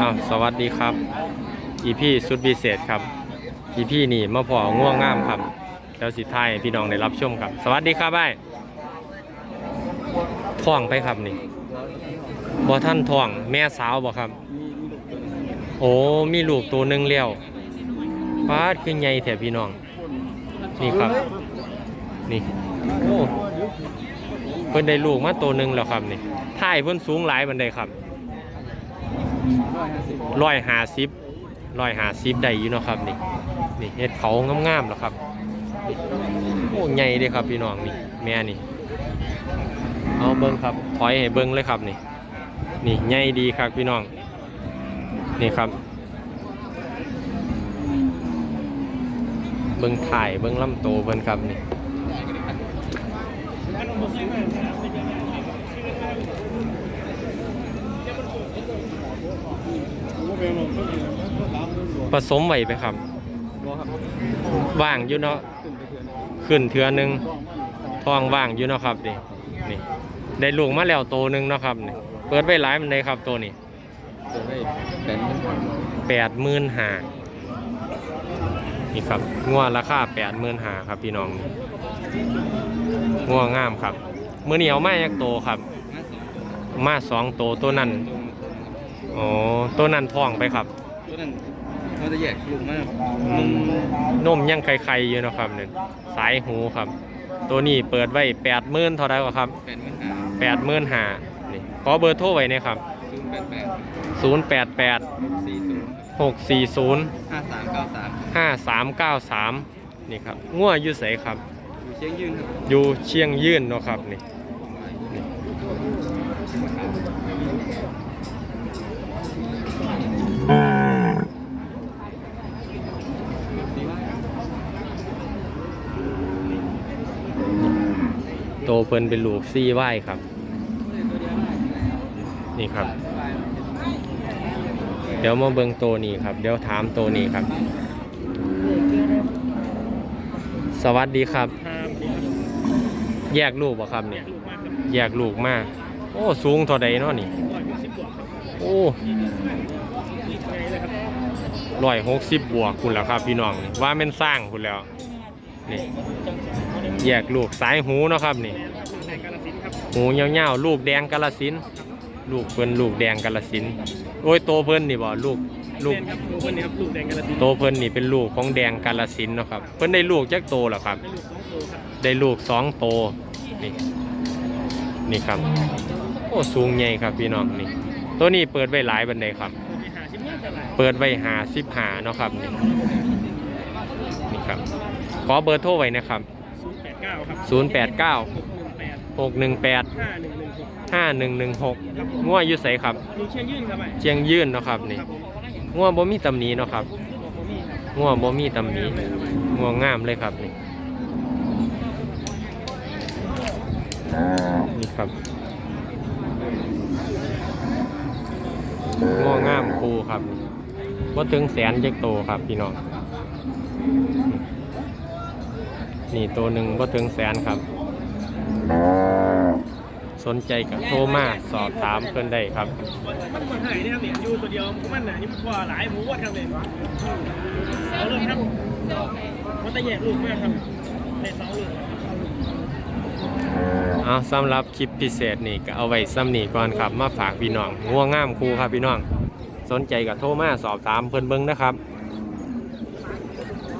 อ้าวสวัสดีครับ อีพี่สุดพิเศษครับ อีพี่นี่มาพอง่วงง่ามครับแล้วสิท้ายพี่น้องได้รับชมครับ สวัสดีครับไอ้ท่องไปครับนี่บ่ท่านท่องแม่สาวบ่ครับ โอ้มีลูกตัวหนึ่งแล้วป้าดคือใหญ่แถพี่น้อง นี่ครับ นี่โอ้เพิ่นได้ลูกมาตัวหนึ่งแล้วครับนี่ท้ายเพิ่นสูงหลายบันไดครับ ร้อยหาสิบร้อยหาสิบได้อยู่เนาะครับนี่นี่เฮ็ดเขางามๆแล้วครับโอ้ใหญ่เลยครับพี่น้องนี่แม่นี่ เอาเบิ้งครับถอยให้เบิ้งเลยครับนี่ นี่ใหญ่ดีครับพี่น้อง นี่ครับ เบิ้งถ่ายเบิ้งลำโตเบิ้งครับนี่ ผสมไว้ไปครับว่างอยู่เนาะขึ้นเทือหนึงท้องว่างอยู่เนาะครับนี่นี่ได้ลูกมาแล้วโตหนึงเนาะครับนี่เปิดไว้หลายมันได้ครับตัวนี้จะได้เป็นแปดหมื่นหานี่ครับงัวราคาแปดหมื่นหาครับพี่น้องงัวงามครับมือเหนียวมาจากโตครับ มาสองโตตัวนั้น อ๋อตัวนั้นท้องไปครับตัวนั้นเขาจะแยกลูกมากอืมนมยังไข่ๆอยู่เนาะครับเนี่ยสายหูครับ ตัวนี้เปิดไว้แปดหมื่นเท่าไหร่วะครับเป็นปัญหาแปดหมื่นหานี่ขอเบอร์โทรไว้เนะครับศูนย์แปดแปดศูนย์แปดแปดสี่ศูนย์หกสี่ศูนย์ห้าสามเก้าสามห้าสามเก้าสามนี่ครับง่วอยู่ใสครับอยู่เชียงยืนครับอยู่เชียงยื่นเนาะครับนี่นี่ โตเพิ่นเป็นลูกซี่ไหวครับ นี่ครับ เดี๋ยวมาเบิ่งโตนี้ครับ เดี๋ยวถามโตนี้ครับ สวัสดีครับ แยกลูกบ่ครับเนี่ยแยกลูกมาก โอ้สูงเท่าใดเนาะนี่ โอ้ร้อยหกสิบบวกคุณแล้วครับพี่น้องว่าแม่นสร้างคุณแล้ว นี่แยกลูกสายหูเนาะครับนี่ หูเงาวๆลูกแดงกาลสินธุ์ลูกเพิ่นลูกแดงกาลสินธุ์โอ้ยโตเพิ่นนี่บ่ลูกลูกครับลูกคนนี้ครับลูกแดงกระดิ่งโตเพิ่นนี่เป็นลูกของแดงกาลสินธุ์เนาะครับ เพิ่นได้ลูกจักโตแล้วครับเป็นลูกสองตัวครับ ได้ลูกสองโตนี่นี่ครับ โอ้สูงใหญ่ครับพี่น้องนี่ ตัวนี้เปิดไว้หลายบันไดครับตัวที่หาชิมเมื่อไหร่เปิดไว้หาสิบหาเนาะครับนี่ นี่ครับ ขอเบอร์โทรไว้นะครับศูนย์แปดเก้าครับ 0 8 9หกหนึ่งแปด6 1 8ห้าหนึ่งหนึ่งหก5 1 1 6ง่วอยู่ใสครับลูกเชียงยื่นครับไอ้เชียงยื่นเนาะครับนี่ครับผมง่วบ่มีตำหนิเนาะครับบอกผมมีครับง่วบ่มีตำหนิง่วงามเลยครับนี่นี่ครับง่วงามครูครับว่าถึงแสนเจ็กโตครับพี่น้อง นี่ตัวหนึ่งว่าถึงแสนครับ สนใจกับโทรมาสอบถามเพิ่นได้ครับ มันเหมือนหายเนี่ยครับเนี่ยอยู่ตัวเดียวมันน่ะนี่มันกว่าหลายหมูวัดครับเนี่ยเอาเลยครับมันจะแยกลูกมากครับในเสาเลยเอาสำหรับคลิปพิเศษนี่ก็เอาไว้ซ้ำนี่ก่อนครับ มาฝากพี่น้องง่วงงามครูครับพี่น้อง สนใจกับโทรมาสอบถามเพิ่นเบิ้งนะครับ